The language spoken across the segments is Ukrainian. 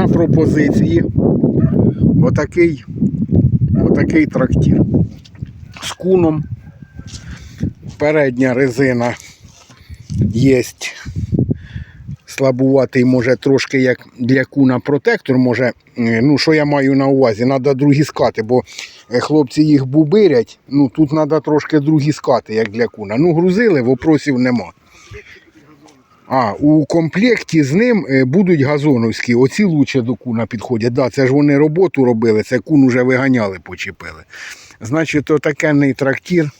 на пропозиції отакий, отакий трактир. З куном. Передня резина є слабуватий, може трошки як для куна протектор. Може, е, ну що я маю на увазі, треба другі скати, бо е, хлопці їх бубирять. Ну тут треба трошки другі скати, як для куна. Ну, грузили, вопросів нема. А, у комплекті з ним е, будуть газоновські, оці лучше до куна підходять. Да, це ж вони роботу робили, це кун уже виганяли, почепили. Значить, отакенний трактир.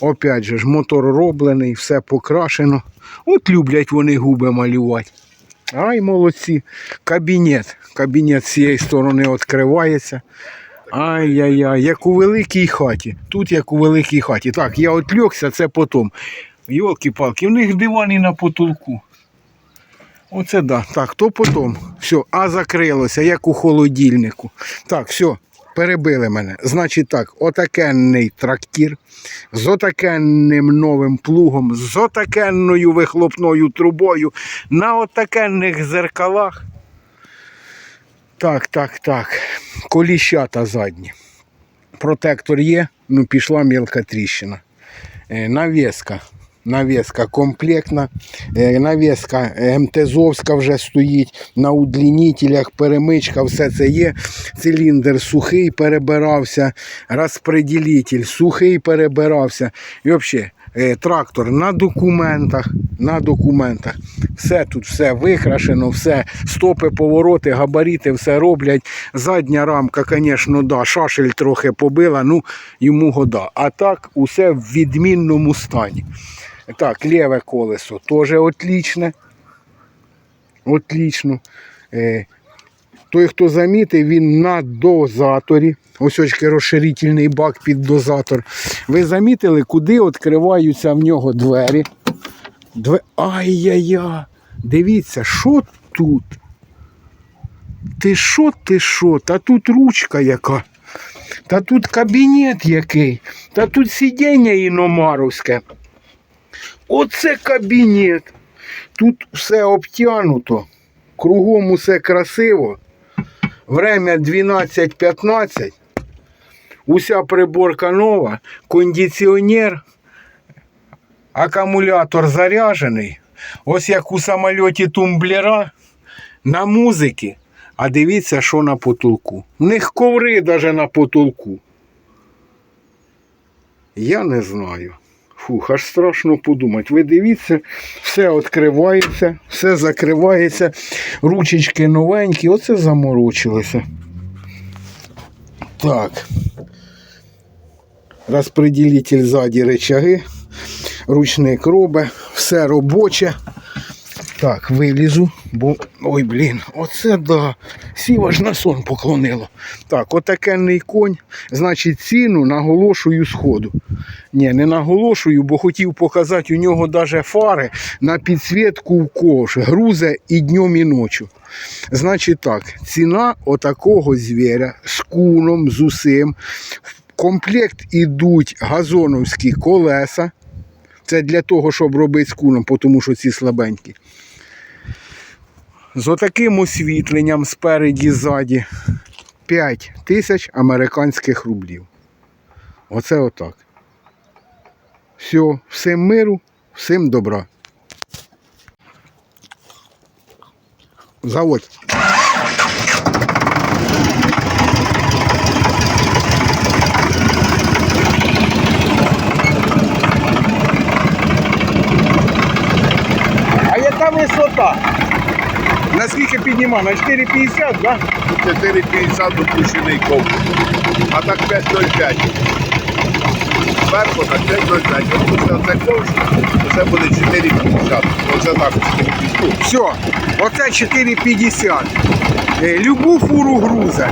Опять же ж, мотор роблений, все покрашено. От люблять вони губи малювати. Ай, молодці. Кабінет. Кабінет з цієї сторони відкривається. Ай-яй-яй, як у великій хаті. Тут як у великій хаті. Так, я отльохся, це потім. Йолки-палки, в них диван і на потолку. Оце да. Так, то потім. Все, а закрилося, як у холодильнику. Так, все, перебили мене. Значить так, отакенний трактир з отакенним новим плугом, з отакенною вихлопною трубою, на отакенних зеркалах. Так, так, так. Коліщата задні. Протектор є, ну пішла мілка тріщина. Е, Навіска. Навіска комплектна. Е, Навіска е, МТЗовська вже стоїть на удлінітелях, перемичка, все це є. Циліндр сухий перебирався, розпреділитель сухий перебирався. І взагалі е, трактор на документах. На документах. Все тут все викрашено, все, стопи, повороти, габарити, все роблять. Задня рамка, звісно, да, шашель трохи побила, ну йому года. А так усе в відмінному стані. Так, ліве колесо теж отлічне. Отлічно. Е, той, хто замітив, він на дозаторі. Ось очки розширительний бак під дозатор. Ви замітили, куди відкриваються в нього двері? Две... Ай-яй-яй! Дивіться, що тут? Ти що, ти що? Та тут ручка яка. Та тут кабінет який. Та тут сидіння іномаровське. Оце кабінет. Тут все обтянуто. Кругом усе красиво. Время 12.15. Уся приборка нова, кондиціонер, акумулятор заряджений. Ось як у самольоті тумблера на музики. А дивіться, що на потолку. В них коври навіть на потолку. Я не знаю. Фух, аж страшно подумати. Ви дивіться, все відкривається, все закривається, ручечки новенькі, оце заморочилося. Так. Розпреділитель ззаді речаги, ручник робе, все робоче. Так, вилізу, бо. Ой, блін, оце да. Сіва ж на сон поклонило. Так, отакенний конь. Значить, ціну наголошую сходу. Ні, не наголошую, бо хотів показати у нього даже фари на підсвітку в кош. Грузе і днем, і ночі. Значить так, ціна отакого звіря з куном, з усим. В комплект ідуть газоновські колеса. Це для того, щоб робити з куном, тому що ці слабенькі. З отаким освітленням спереді ззаді 5 тисяч американських рублів. Оце отак. Все, всім миру, всім добра. Заводь. А яка висота? Наскільки піднімав? На 4,50, да? 4,50 допущений ковпак. А так 5,05. Зверху на 5,05. Якщо це ковшик, це буде 4,50. Оце так. Все, оце 4,50. Е, любу фуру груза.